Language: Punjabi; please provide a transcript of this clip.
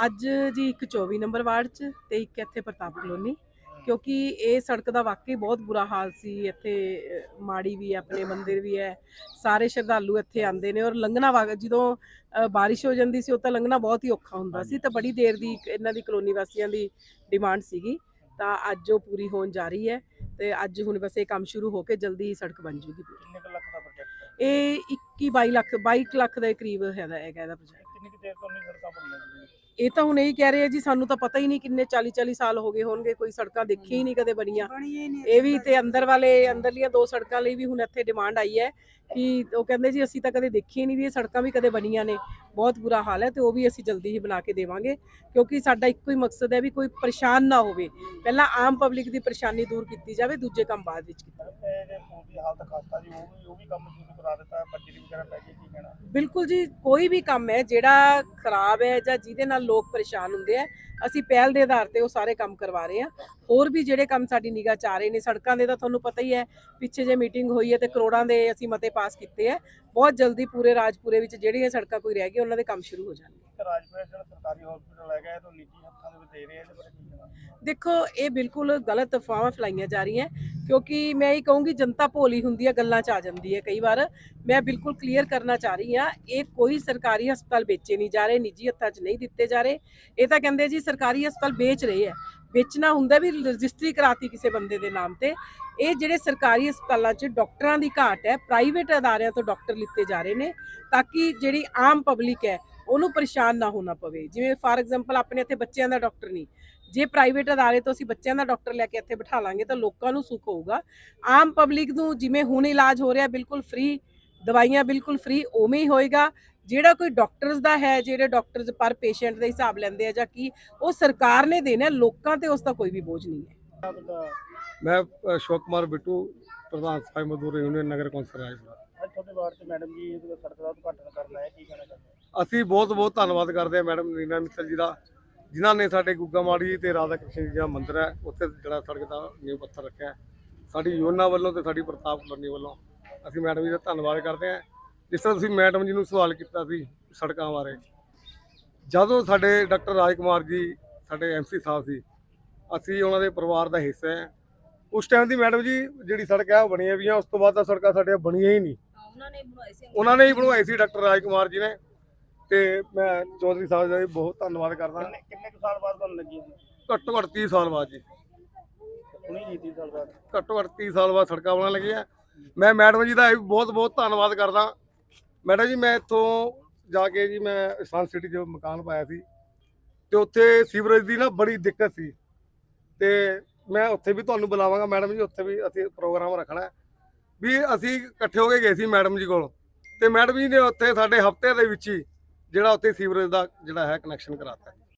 ਅੱਜ ਜੀ ਇੱਕ 24 ਨੰਬਰ ਵਾਰਡ 'ਚ ਤੇ ਇੱਕ ਇੱਥੇ ਪ੍ਰਤਾਪ ਕਲੋਨੀ ਕਿਉਂਕਿ ਇਹ ਸੜਕ ਦਾ ਵਾਕਈ ਬਹੁਤ ਬੁਰਾ ਹਾਲ ਸੀ ਇੱਥੇ ਮਾੜੀ ਵੀ ਹੈ ਆਪਣੇ ਮੰਦਿਰ ਵੀ ਹੈ ਸਾਰੇ ਸ਼ਰਧਾਲੂ ਇੱਥੇ ਆਉਂਦੇ ਨੇ ਔਰ ਲੰਘਣਾ ਵਾ ਜਦੋਂ ਬਾਰਿਸ਼ ਹੋ ਜਾਂਦੀ ਸੀ ਉਹ ਤਾਂ ਲੰਘਣਾ ਬਹੁਤ ਹੀ ਔਖਾ ਹੁੰਦਾ ਸੀ ਤਾਂ ਬੜੀ ਦੇਰ ਦੀ ਇਹਨਾਂ ਦੀ ਕਲੋਨੀ ਵਾਸੀਆਂ ਦੀ ਡਿਮਾਂਡ ਸੀਗੀ ਤਾਂ ਅੱਜ ਉਹ ਪੂਰੀ ਹੋਣ ਜਾ ਰਹੀ ਹੈ ਤੇ ਅੱਜ ਹੁਣ ਬਸ ਇਹ ਕੰਮ ਸ਼ੁਰੂ ਹੋ ਕੇ ਜਲਦੀ ਹੀ ਸੜਕ ਬਣ ਜੂਗੀ ਪੂਰੀ। ਕਿੰਨੇ ਕੁ ਲੱਖ ਦਾ ਪ੍ਰੋਜੈਕਟ ਹੈ? ਇਹ 21 22 ਲੱਖ 22 ਲੱਖ ਦੇ ਕਰੀਬ ਹੈਗਾ ਹੈਗਾ ਇਹਦਾ ਪ੍ਰੋਜੈਕਟ ਕਿੰਨੀ ਕੁ ਦੇਰ ਤੋਂ ਨਹੀਂ ਸੜਕਾਂ ਬਣੀਆਂ ਜੀ ਇਹ ਤਾਂ ਹੁਣ ਇਹੀ ਕਹਿ ਰਹੇ ਆ ਜੀ ਸਾਨੂੰ ਤਾਂ ਪਤਾ ਹੀ ਨਹੀਂ ਕਿੰਨੇ 40 40 ਸਾਲ ਹੋ ਗਏ ਹੋਣਗੇ ਕੋਈ ਸੜਕਾਂ ਦੇਖੀ ਹੀ ਨਹੀਂ ਕਦੇ ਬਣੀਆਂ। ਇਹ ਵੀ ਤੇ ਅੰਦਰ ਵਾਲੇ ਅੰਦਰਲੀਆਂ ਦੋ ਸੜਕਾਂ ਲਈ ਵੀ ਹੁਣ ਇੱਥੇ ਡਿਮਾਂਡ ਆਈ ਹੈ ਕਿ ਉਹ ਕਹਿੰਦੇ ਜੀ ਅਸੀਂ ਤਾਂ ਕਦੇ ਦੇਖੀ ਹੀ ਨਹੀਂ ਵੀ ਇਹ ਸੜਕਾਂ ਵੀ ਕਦੇ ਬਣੀਆਂ ਨੇ। ਬਹੁਤ ਬੁਰਾ ਹਾਲ ਹੈ ਤੇ ਉਹ ਵੀ ਅਸੀਂ ਜਲਦੀ ਹੀ ਬਣਾ ਕੇ ਦੇਵਾਂਗੇ ਕਿਉਂਕਿ ਸਾਡਾ ਇੱਕੋ ਹੀ ਮਕਸਦ ਹੈ ਵੀ ਕੋਈ ਪਰੇਸ਼ਾਨ ਨਾ ਹੋਵੇ। ਪਹਿਲਾਂ ਆਮ ਪਬਲਿਕ ਦੀ ਪਰੇਸ਼ਾਨੀ ਦੂਰ ਕੀਤੀ ਜਾਵੇ ਦੂਜੇ ਕੰਮ ਬਾਅਦ ਵਿੱਚ ਕੀਤਾ ਜਾਵੇ। ਇਹ ਦੀ ਹਾਲਤ ਖਸਤਾ ਜੀ ਉਹ ਵੀ ਉਹ ਵੀ ਕੰਮ ਸ਼ੁਰੂ ਕਰਾ ਦਿੱਤਾ ਬੱਜਰੀ ਵਗੈਰਾ ਪੈ ਗਈ ਕੀ ਕਹਿਣਾ? ਬਿਲਕੁਲ ਜੀ ਕੋਈ ਵੀ ਕੰਮ ਹੈ ਜਿਹੜਾ ਖਰਾਬ ਹੈ ਜਾਂ ਜਿਹਦੇ ਨਾਲ ਲੋਕ ਪਰੇਸ਼ਾਨ ਹੁੰਦੇ ਆ ਅਸੀਂ ਪਹਿਲ ਦੇ ਆਧਾਰ ਤੇ ਉਹ ਸਾਰੇ ਕੰਮ ਕਰਵਾ ਰਹੇ ਹਾਂ ਹੋਰ ਵੀ ਜਿਹੜੇ ਕੰਮ ਸਾਡੀ ਨਿਗਾਹ ਚ ਆ ਰਹੇ ਨੇ ਸੜਕਾਂ ਦੇ ਤਾਂ ਤੁਹਾਨੂੰ ਪਤਾ ਹੀ ਹੈ ਪਿੱਛੇ ਜੇ ਮੀਟਿੰਗ ਹੋਈ ਹੈ ਤੇ ਕਰੋੜਾਂ ਦੇ ਅਸੀਂ ਮਤੇ ਪਾਸ ਕੀਤੇ ਆ। ਬਹੁਤ ਜਲਦੀ ਪੂਰੇ ਰਾਜਪੁਰੇ ਵਿੱਚ ਜਿਹੜੀਆਂ ਸੜਕਾਂ ਕੋਈ ਰਹਿ ਗਈਆਂ ਉਹਨਾਂ ਦੇ ਕੰਮ ਸ਼ੁਰੂ ਹੋ ਜਾਣਗੇ। ਇੱਕ ਰਾਜਪੁਰਾ ਜਿਹੜਾ ਸਰਕਾਰੀ ਹਸਪੀਟਲ ਹੈਗਾ ਇਹ ਤੋਂ ਨਿੱਜੀ ਹੱਥਾਂ ਦੇ ਵਿੱਚ ਦੇ ਰਹੇ ਆ ਇਹਦੇ ਬਾਰੇ ਕੀ ਕਹਿਣਾ? ਦੇਖੋ ਇਹ ਬਿਲਕੁਲ ਗਲਤ ਅਫਵਾਹਾਂ ਫੈਲਾਈਆਂ ਜਾ ਰਹੀਆਂ। ਕਿਉਂਕਿ ਮੈਂ ਇਹ ਕਹੂੰਗੀ, ਜਨਤਾ ਭੋਲੀ ਹੁੰਦੀ ਹੈ ਗੱਲਾਂ 'ਚ ਆ ਜਾਂਦੀ ਹੈ ਕਈ ਵਾਰ। ਮੈਂ ਬਿਲਕੁਲ ਕਲੀਅਰ ਕਰਨਾ ਚਾਹ ਰਹੀ ਹਾਂ, ਇਹ ਕੋਈ ਸਰਕਾਰੀ ਹਸਪਤਾਲ ਵੇਚੇ ਨਹੀਂ ਜਾ ਰਹੇ, ਨਿੱਜੀ ਹੱਥਾਂ 'ਚ ਨਹੀਂ ਦਿੱਤੇ ਜਾ ਰਹੇ। ਇਹ ਤਾਂ ਕਹਿੰਦੇ ਜੀ ਸਰਕਾਰੀ ਹਸਪਤਾਲ ਵੇਚ ਰਹੇ ਹੈ ਵੇਚਣਾ ਹੁੰਦਾ ਵੀ ਰਜਿਸਟਰੀ ਕਰਾਤੀ ਕਿਸੇ ਬੰਦੇ ਦੇ ਨਾਮ ਤੇ। ਇਹ ਜਿਹੜੇ ਸਰਕਾਰੀ ਹਸਪਤਾਲਾਂ 'ਚ ਡਾਕਟਰਾਂ ਦੀ ਘਾਟ ਹੈ ਪ੍ਰਾਈਵੇਟ ਅਦਾਰਿਆਂ ਤੋਂ ਡਾਕਟਰ ਲਿੱਤੇ ਜਾ ਰਹੇ ਨੇ, ਤਾਂ ਕਿ ਜਿਹੜੀ ਆਮ ਪਬਲਿਕ ਹੈ ਉਹਨੂੰ ਪਰੇਸ਼ਾਨ ਨਾ ਹੋਣਾ ਪਵੇ। ਜਿਵੇਂ ਫਾਰ ਐਗਜ਼ਾਮਪਲ ਆਪਣੇ ਇੱਥੇ ਬੱਚਿਆਂ ਦਾ ਡਾਕਟਰ ਨਹੀਂ। ਜੇ ਪ੍ਰਾਈਵੇਟ ਅਦਾਰੇ ਤੋਂ ਅਸੀਂ ਬੱਚਿਆਂ ਦਾ ਡਾਕਟਰ ਲੈ ਕੇ ਇੱਥੇ ਬਿਠਾ ਲਾਂਗੇ ਤਾਂ ਲੋਕਾਂ ਨੂੰ ਸੁੱਖ ਹੋਊਗਾ। ਆਮ ਪਬਲਿਕ ਨੂੰ ਜਿਵੇਂ ਹੁਣ ਇਲਾਜ ਹੋ ਰਿਹਾ ਬਿਲਕੁਲ ਫ੍ਰੀ ਦਵਾਈਆਂ ਬਿਲਕੁਲ ਫ੍ਰੀ ਉਵੇਂ ਹੀ ਹੋਏਗਾ। ਜਿਹੜਾ ਕੋਈ ਡਾਕਟਰਸ ਦਾ ਹੈ ਜਿਹੜੇ ਡਾਕਟਰਸ ਪਰ ਪੇਸ਼ੈਂਟ ਦੇ ਹਿਸਾਬ ਲੈਂਦੇ ਆ ਜਾਂ ਕੀ ਉਹ ਸਰਕਾਰ ਨੇ ਦੇਣਾ ਲੋਕਾਂ ਤੇ ਉਸ ਦਾ ਕੋਈ ਵੀ ਬੋਝ ਨਹੀਂ ਹੈ। ਮੈਂ ਅਸ਼ੋਕ ਕੁਮਾਰ ਬਿੱਟੂ ਪ੍ਰਧਾਨ ਸਫ਼ਾਈ ਮਜ਼ਦੂਰ ਯੂਨੀਅਨ ਨਗਰ ਕੌਂਸਲ ਰਾਜਪੁਰਾ। ਅੱਜ ਤੁਹਾਡੇ ਵਾਰਡ 'ਚ ਮੈਡਮ ਜੀ ਸੜਕ ਦਾ ਉਦਘਾਟਨ ਕਰਨਾ ਹੈ ਕੀ ਕਹਿਣਾ ਚਾਹੁੰਦੇ ਹੋ? ਅਸੀਂ ਬਹੁਤ ਬਹੁਤ ਧੰਨਵਾਦ ਕਰਦੇ ਹਾਂ ਮੈਡਮ ਨੀਨਾ ਮਿੱਤਲ ਜੀ ਦਾ ਜਿਨ੍ਹਾਂ ਨੇ ਸਾਡੇ ਗੁੱਗਾ ਮਾੜੀ ਤੇ ਰਾਧਾ ਕ੍ਰਿਸ਼ਨ ਜੀ ਦਾ ਮੰਦਿਰ ਹੈ ਉੱਥੇ ਜਿਹੜਾ ਸੜਕ ਦਾ ਨੀਂਹ ਪੱਥਰ ਰੱਖਿਆ। ਸਾਡੀ ਯੋਨਾ ਵੱਲੋਂ ਤੇ ਸਾਡੀ ਪ੍ਰਤਾਪ ਕਲੋਨੀ ਵੱਲੋਂ ਅਸੀਂ ਮੈਡਮ ਜੀ ਦਾ ਧੰਨਵਾਦ ਕਰਦੇ ਹਾਂ। ਜਿਸ ਤਰ੍ਹਾਂ ਤੁਸੀਂ ਮੈਡਮ ਜੀ ਨੂੰ ਸਵਾਲ ਕੀਤਾ ਸੀ ਸੜਕਾਂ ਬਾਰੇ ਜਦੋਂ ਸਾਡੇ ਡਾਕਟਰ ਰਾਜ ਕੁਮਾਰ ਜੀ ਸਾਡੇ ਐਮਸੀ ਸਾਹਿਬ ਸੀ ਅਸੀਂ ਉਹਨਾਂ ਦੇ ਪਰਿਵਾਰ ਦਾ ਹਿੱਸਾ ਹੈ। ਉਸ ਟਾਈਮ ਦੀ ਮੈਡਮ ਜੀ ਜਿਹੜੀ ਸੜਕ ਹੈ ਉਹ ਬਣੀਆਂ ਵੀਆਂ ਉਸ ਤੋਂ ਬਾਅਦ ਤਾਂ ਸੜਕਾਂ ਸਾਡੀਆਂ ਬਣੀਆਂ ਹੀ ਨਹੀਂ। ਉਹਨਾਂ ਨੇ ਹੀ ਬਣਵਾਈ ਸੀ ਡਾਕਟਰ ਰਾਜ ਕੁਮਾਰ ਜੀ ਨੇ। ਤੇ ਮੈਂ ਚੌਧਰੀ ਸਾਹਿਬ ਦਾ ਵੀ ਬਹੁਤ ਧੰਨਵਾਦ ਕਰਦਾ। ਕਿੰਨੇ ਕਿੰਨੇ ਕੁ ਸਾਲ ਬਾਅਦ ਤੁਹਾਨੂੰ ਲੱਗੀ ਸੀ ਘੱਟੋ ਘੱਟ 30 ਸਾਲ ਬਾਅਦ ਜੀ। ਸੁਣੀ ਜੀ 30 ਸਾਲ ਬਾਅਦ। ਘੱਟੋ ਘੱਟ 30 ਸਾਲ ਬਾਅਦ ਸੜਕਾਂ ਬਣਨ ਲੱਗੀਆਂ। ਮੈਂ ਮੈਡਮ ਜੀ ਦਾ ਵੀ ਬਹੁਤ ਬਹੁਤ ਧੰਨਵਾਦ ਕਰਦਾ। ਮੈਡਮ ਜੀ ਮੈਂ ਇੱਥੋਂ ਜਾ ਕੇ ਜੀ ਮੈਂ ਸਾਨ ਸਿਟੀ 'ਚ ਮਕਾਨ ਪਾਇਆ ਸੀ। ਤੇ ਉੱਥੇ ਸੀਵਰੇਜ ਦੀ ਨਾ ਬੜੀ ਦਿੱਕਤ ਸੀ। ਤੇ ਮੈਂ ਉੱਥੇ ਵੀ ਤੁਹਾਨੂੰ ਬੁਲਾਵਾਂਗਾ ਮੈਡਮ ਜੀ ਉੱਥੇ ਵੀ ਅਸੀਂ ਪ੍ਰੋਗਰਾਮ ਰੱਖਣਾ ਹੈ। ਵੀ ਅਸੀਂ ਇਕੱਠੇ ਹੋ ਕੇ ਗਏ ਸੀ ਮੈਡਮ ਜੀ ਕੋਲ। ਤੇ ਮੈਡਮ ਜੀ ਨੇ ਉੱਥੇ ਸਾਡੇ ਹਫ਼ਤੇ ਦੇ ਵਿੱਚ ਹੀ ਜਿਹੜਾ ਉੱਥੇ ਸੀਵਰੇਜ ਦਾ ਜਿਹੜਾ ਹੈ ਕਨੈਕਸ਼ਨ ਕਰਾਤਾ